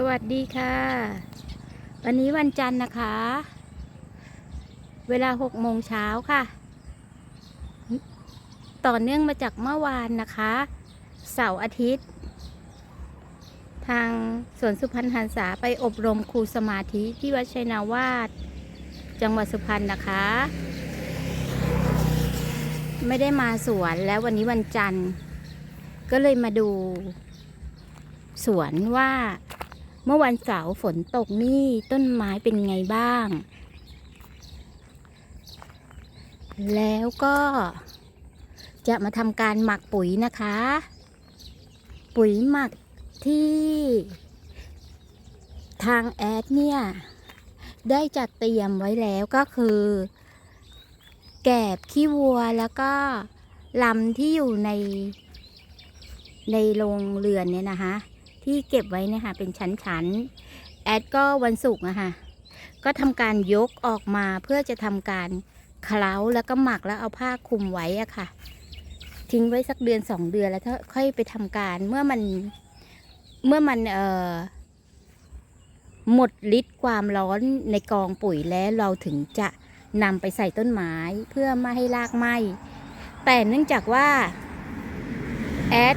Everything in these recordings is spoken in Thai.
สวัสดีค่ะ วันนี้วันจันทร์นะคะ เวลาหกโมงเช้าค่ะ ต่อเนื่องมาจากเมื่อวานนะคะ เสาร์อาทิตย์ ทางสวนสุพรรณหันษาไปอบรมครูสมาธิที่วัดชัยนาวาสจังหวัดสุพรรณนะคะ ไม่ได้มาสวนแล้ววันนี้วันจันทร์ ก็เลยมาดูสวนว่า เมื่อวันเสาร์ฝนตกนี่ต้นไม้เป็นไงบ้าง แล้วก็ จะมาทำการหมักปุ๋ยนะคะ ปุ๋ยหมักที่ทางแอดเนี่ย ได้จัดเตรียมไว้แล้วก็คือ แกบขี้วัวแล้วก็ลำที่อยู่ใน ในโรงเรือนเนี่ยนะคะ ที่เก็บไว้นี่ยค่ะเป็นชั้นๆแอดก็วันศุกร์อะค่ะก็ทำการยกออกมาเพื่อจะทำการเคล้าแล้วก็หมักแล้วเอาผ้าคลุมไว้อะค่ะ ทิ้งไว้สักเดือนสองเดือนแล้วค่อยไปทำการเมื่อมันเมื่อมันเอ่อหมดฤทธิ์ความร้อนในกองปุ๋ยแล้วเราถึงจะนำไปใส่ต้นไม้เพื่อไม่ให้รากไหมแต่เนื่องจากว่า แอด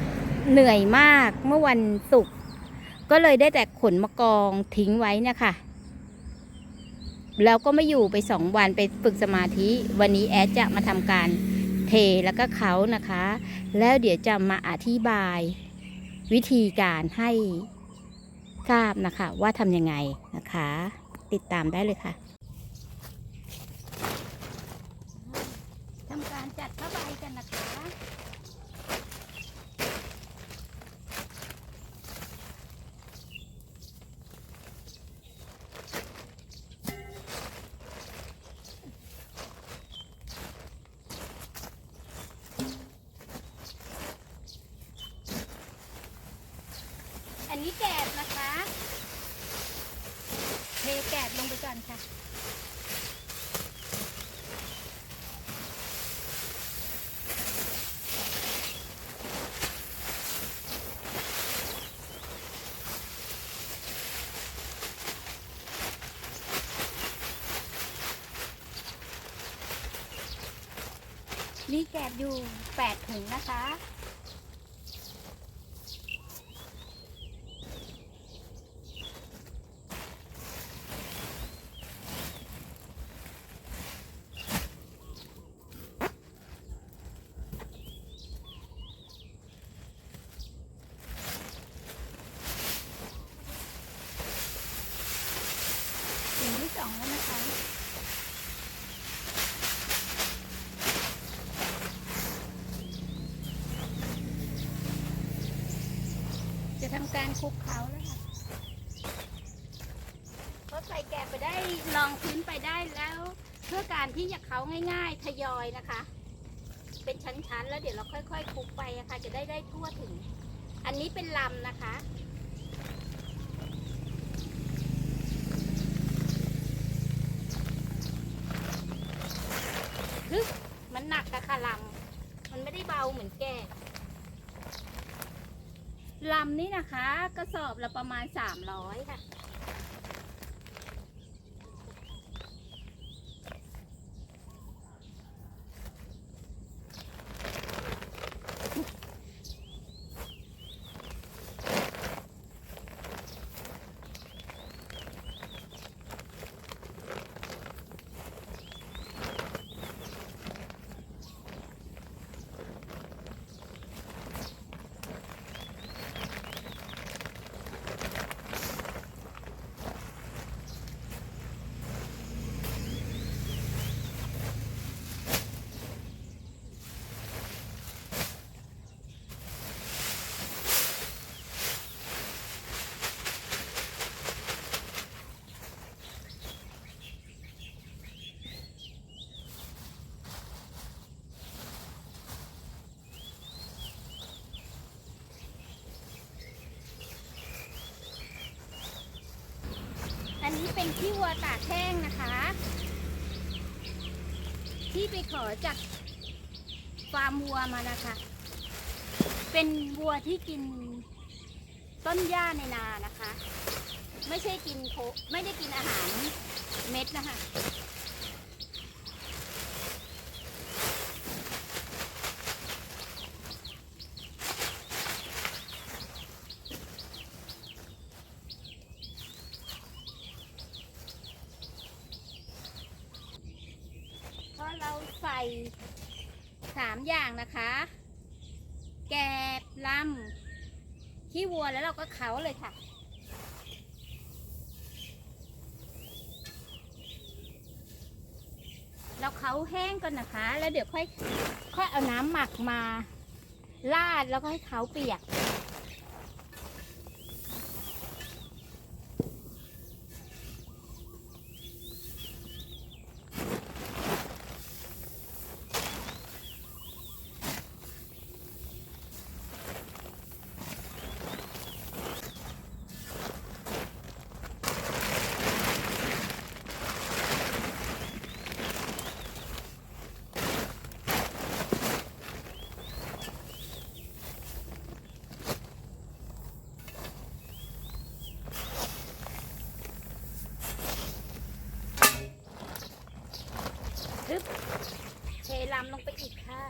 เหนื่อยมากเมื่อวันศุกร์ ก็เลยได้แต่ขนมากองทิ้งไว้นะคะแล้วก็ไม่อยู่ไปสองวันไปฝึกสมาธิ วันนี้แอดจะมาทำการเทแล้วก็เขานะคะ แล้วเดี๋ยวจะมาอธิบาย วิธีการให้ทราบนะคะ ว่าทำยังไงนะคะ ติดตามได้เลยค่ะทำการจัดผ้าใบกันนะคะ นี่แกบนะคะเทแกบลงไปก่อนค่ะ นี่แกบอยู่แปดถุงนะคะ ถุงที่สองแล้วนะคะ จะ ทำการคลุกเขาแล้วค่ะพอใส่แกะไปได้ลองพื้นไปได้แล้ว เพื่อการที่จะเขาง่ายๆ ทยอยนะคะ เป็นชั้นๆ แล้วเดี๋ยวเราค่อยๆคลุกไปนะค่ะจะได้ได้ทั่วถึง อันนี้เป็นลำนะคะ ฮึมันหนักอะค่ะลำ มันไม่ได้เบาเหมือนแกะ ลำนี่นะคะ กระสอบละประมาณสามร้อยค่ะ นี้เป็นขี้วัวตากแห้งนะคะ ที่ไปขอจากฟาร์มวัวมานะคะ เป็นวัวที่กินต้นหญ้าในนานะคะ ไม่ใช่กินโคไม่ได้กินอาหารเม็ดนะคะ พอเราใส่สามอย่างนะคะ แกบลำขี้วัวแล้วเราก็เคล้าเลยค่ะ เราเคล้าแห้งก่อนนะคะ แล้วเดี๋ยวค่อยค่อยเอาน้ำหมักมาลาดแล้วก็ให้เขาเปียกำลงไปอีกค่ะ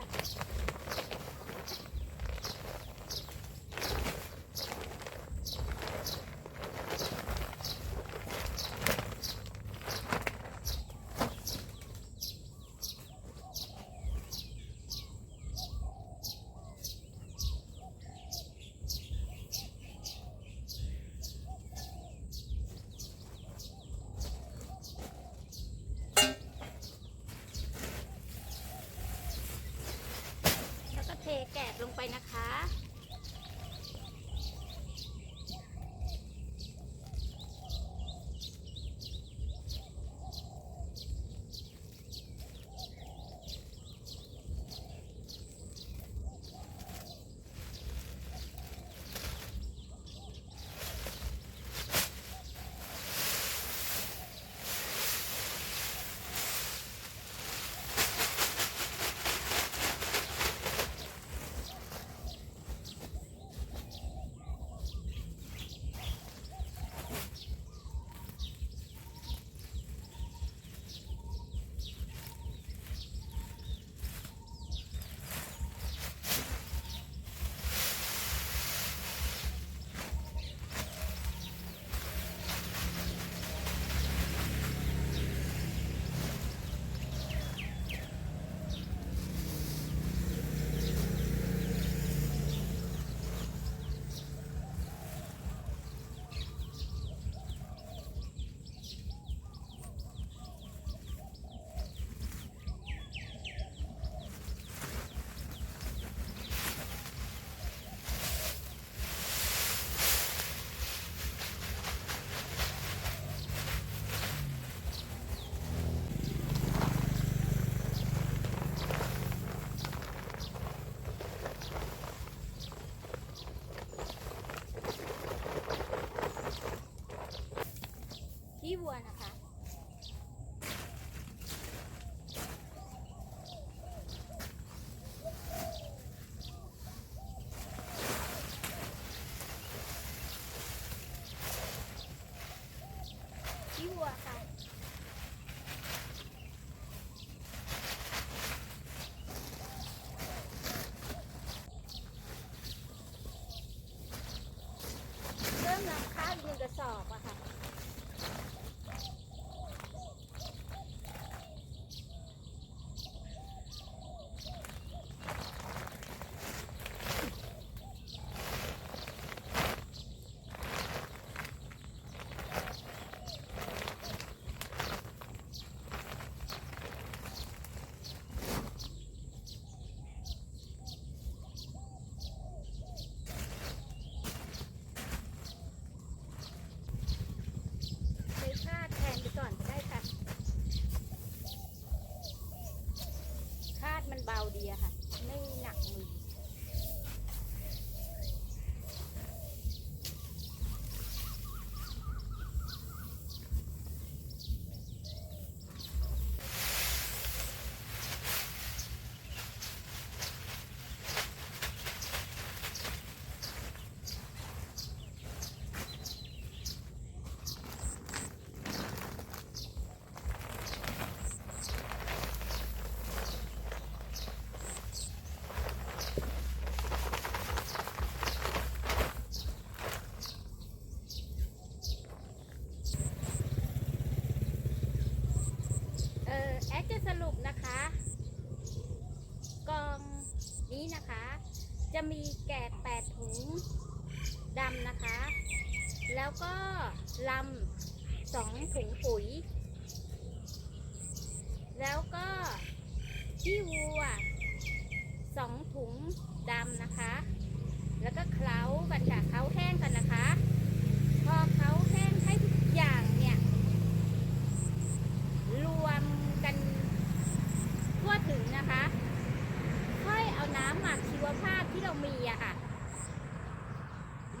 แล้วก็เทแกบลงไป นะคะ สอบอะค่ะจะ เบาดีอะค่ะ สองถุงปุ๋ย แล้วก็ขี้วัวสองถุงดำนะคะ แล้วก็เคล้ากันค่ะเคล้าแห้งกันนะคะ พอเคล้าแห้งให้ทุกอย่างเนี่ย รวมกันทั่วถึงนะคะ ค่อยเอาน้ำหมักชีวภาพที่เรามีอะค่ะ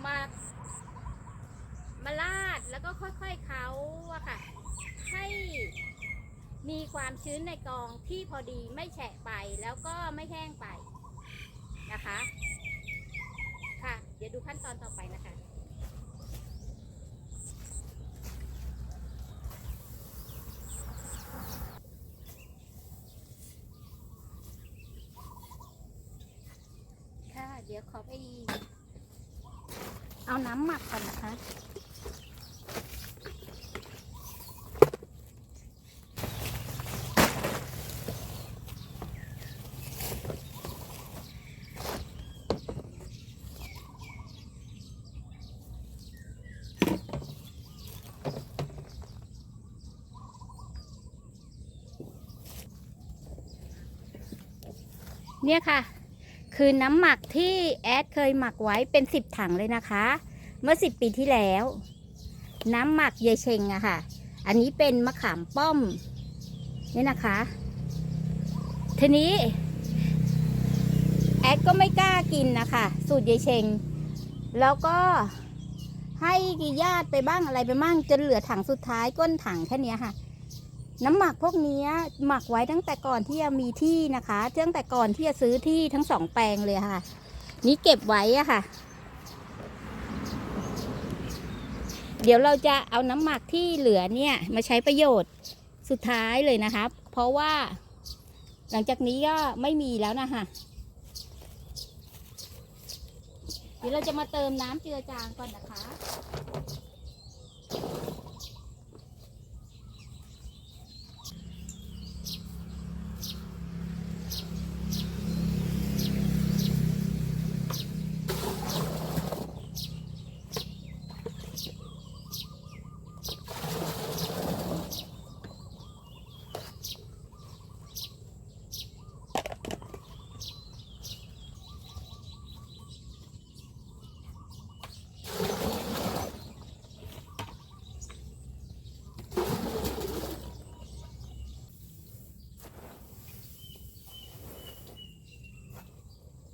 มามาลาด แล้วก็ค่อยๆเขาอะค่ะ ให้มีความชื้นในกองที่พอดีไม่แฉะไปแล้วก็ไม่แห้งไปนะคะ ค่ะ เดี๋ยวดูขั้นตอนต่อไปนะคะค่ะเดี๋ยวขอไปเอาน้ำหมักก่อนนะคะ เนี่ยค่ะ คือน้ำหมักที่แอดเคยหมักไว้เป็นสิบถังเลยนะคะ เมื่อสิบปีที่แล้ว น้ำหมักเยายเชงอะค่ะ อันนี้เป็นมะขามป้อมนี่นะคะ ทีนี้แอดก็ไม่กล้ากินนะคะสูตรเยายเชง แล้วก็ให้ญาติไปบ้างอะไรไปบ้างจนเหลือถังสุดท้ายก้นถังแค่นี้ค่ะ น้ำหมักพวกนี้หมักไว้ตั้งแต่ก่อนที่จะมีที่นะคะตั้งแต่ก่อนที่จะซื้อที่ทั้งสองแปลงเลยค่ะ นี่เก็บไว้อะค่ะ เดี๋ยวเราจะเอาน้ำหมักที่เหลือเนี่ยมาใช้ประโยชน์สุดท้ายเลยนะคะเพราะว่า หลังจากนี้ก็ไม่มีแล้วนะคะเดี๋ยวเราจะมาเติมน้ำเจือจางก่อนนะคะ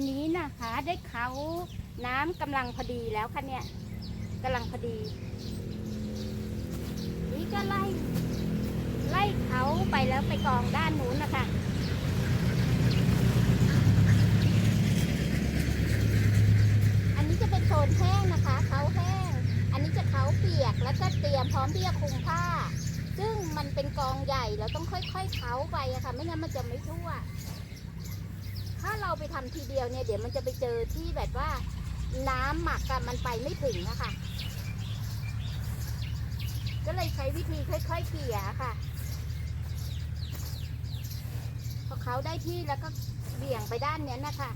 นนี้นะคะได้เขาน้ำกำลังพอดีแล้วค่ะเนี่ยกำลังพอดี นี่ก็ไล่ ไล่เขาไปแล้วไปกองด้านนู้นนะคะอันนี้จะเป็นโซนแห้งนะคะเขาแห้ง อันนี้จะเขาเปียกแล้วก็เตรียมพร้อมที่จะคลุมผ้า ซึ่งมันเป็นกองใหญ่เราต้องค่อยๆเขาไปอะค่ะ ไม่งั้นมันจะไม่ทั่ว ถ้าเราไปทำทีเดียวเนี่ยเดี๋ยวมันจะไปเจอที่แบบว่า น้ำหมักอะมันไปไม่ถึงนะคะ ก็เลยใช้วิธีค่อยๆเกลี่ยค่ะพอเขาได้ที่แล้วก็เบี่ยงไปด้านเนี้ยนะคะ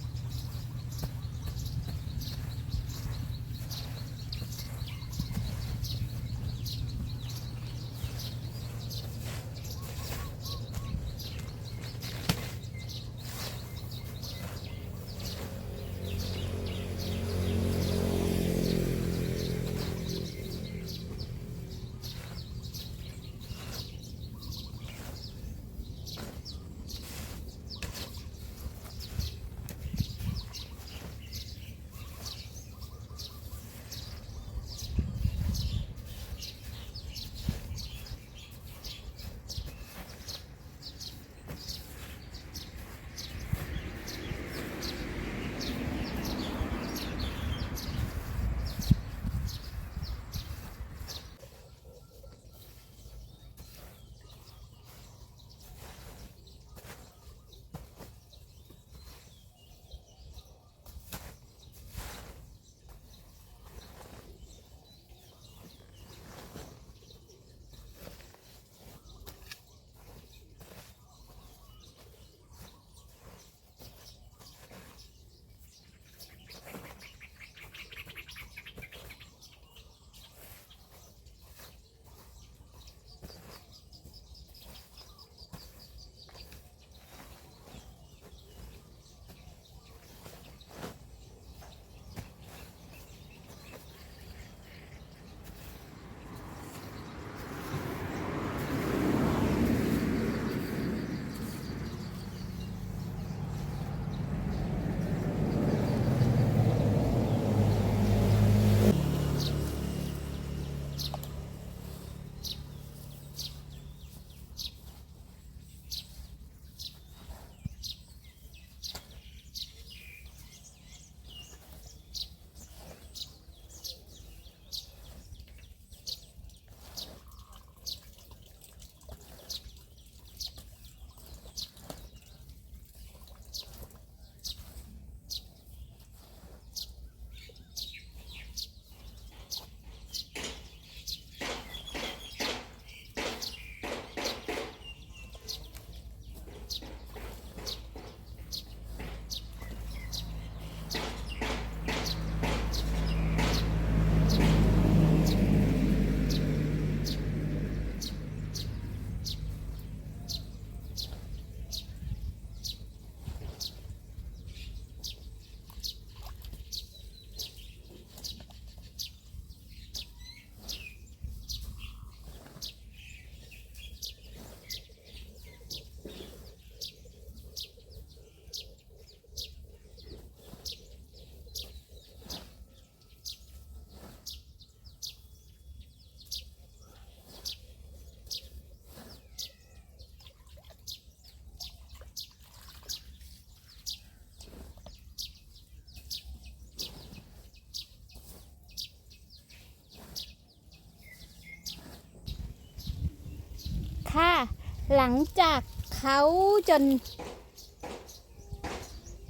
หลังจากเขาจน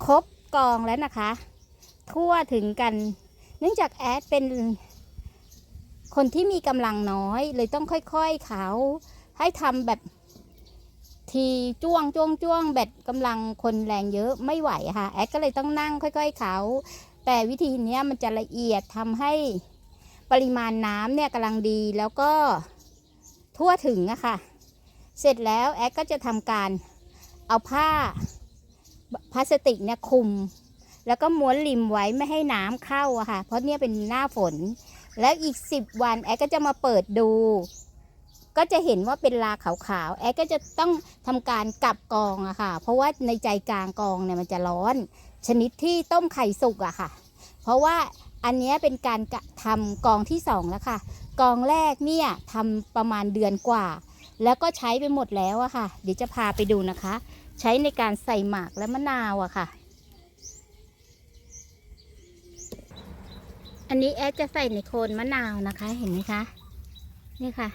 ครบกองแล้วนะคะ ทั่วถึงกัน เนื่องจากแอดเป็นคนที่มีกำลังน้อย เลยต้องค่อยๆเขาให้ทำแบบทีจ้วงจ้วงจ้วงแบบกำลังคนแรงเยอะไม่ไหวค่ะ แอดก็เลยต้องนั่งค่อย ๆ เขา แต่วิธีนี้มันจะละเอียดทำให้ปริมาณน้ำเนี่ยกำลังดีแล้วก็ทั่วถึงอะค่ะ เสร็จแล้วแอดก็จะทำการเอาผ้าพลาสติกเนี่ยคลุม แล้วก็ม้วนริมไว้ไม่ให้น้ำเข้าอะค่ะ เพราะเนี่ยเป็นหน้าฝน แล้วอีกสิบวันแอดก็จะมาเปิดดู ก็จะเห็นว่าเป็นลาขาวๆแอดก็จะต้องทำการกลับกองอะค่ะ เพราะว่าในใจกลางกองเนี่ยมันจะร้อน ชนิดที่ต้มไข่สุกอะค่ะ เพราะว่าอันเนี้ยเป็นการทำกองที่สองแล้วค่ะ กองแรกเนี่ยทำประมาณเดือนกว่า แล้วก็ใช้ไปหมดแล้วอะค่ะ เดี๋ยวจะพาไปดูนะคะ ใช้ในการใส่หมากและมะนาวอะค่ะ อันนี้แอดจะใส่ในโคนมะนาวนะคะ เห็นไหมคะ นี่ค่ะ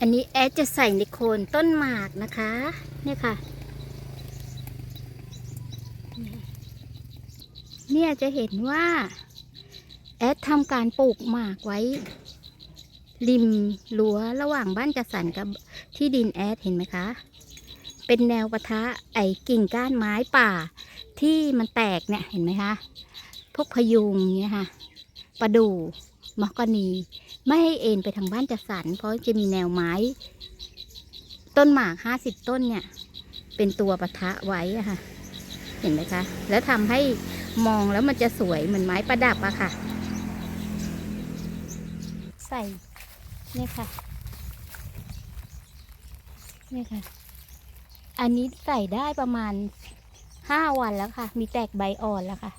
อันนี้แอดจะใส่ในโคนต้นหมากนะคะนี่ค่ะ เนี่ยจะเห็นว่าแอดทำการปลูกหมากไว้ ริมรั้วระหว่างบ้านจัดสรรกับที่ดินแอดเห็นไหมคะ เป็นแนวปะทะไอ้กิ่งก้านไม้ป่า ที่มันแตกเนี่ยเห็นไหมคะ พวกพยุงเนี่ยค่ะประดู่มอกกนีไม่ให้เอ็นไปทางบ้านจัดสรรเพราะจะมีแนวไม้ ต้นหมากห้าสิบต้นเนี่ย เป็นตัวปะทะไว้ค่ะ เห็นไหมคะ แล้วทำให้มองแล้วมันจะสวยเหมือนไม้ประดับอะค่ะ ใส่ นี่ค่ะ นี่ค่ะ อันนี้ใส่ได้ประมาณห้าวันแล้วค่ะ มีแตกใบอ่อนแล้วค่ะ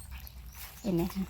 เห็นไหมคะ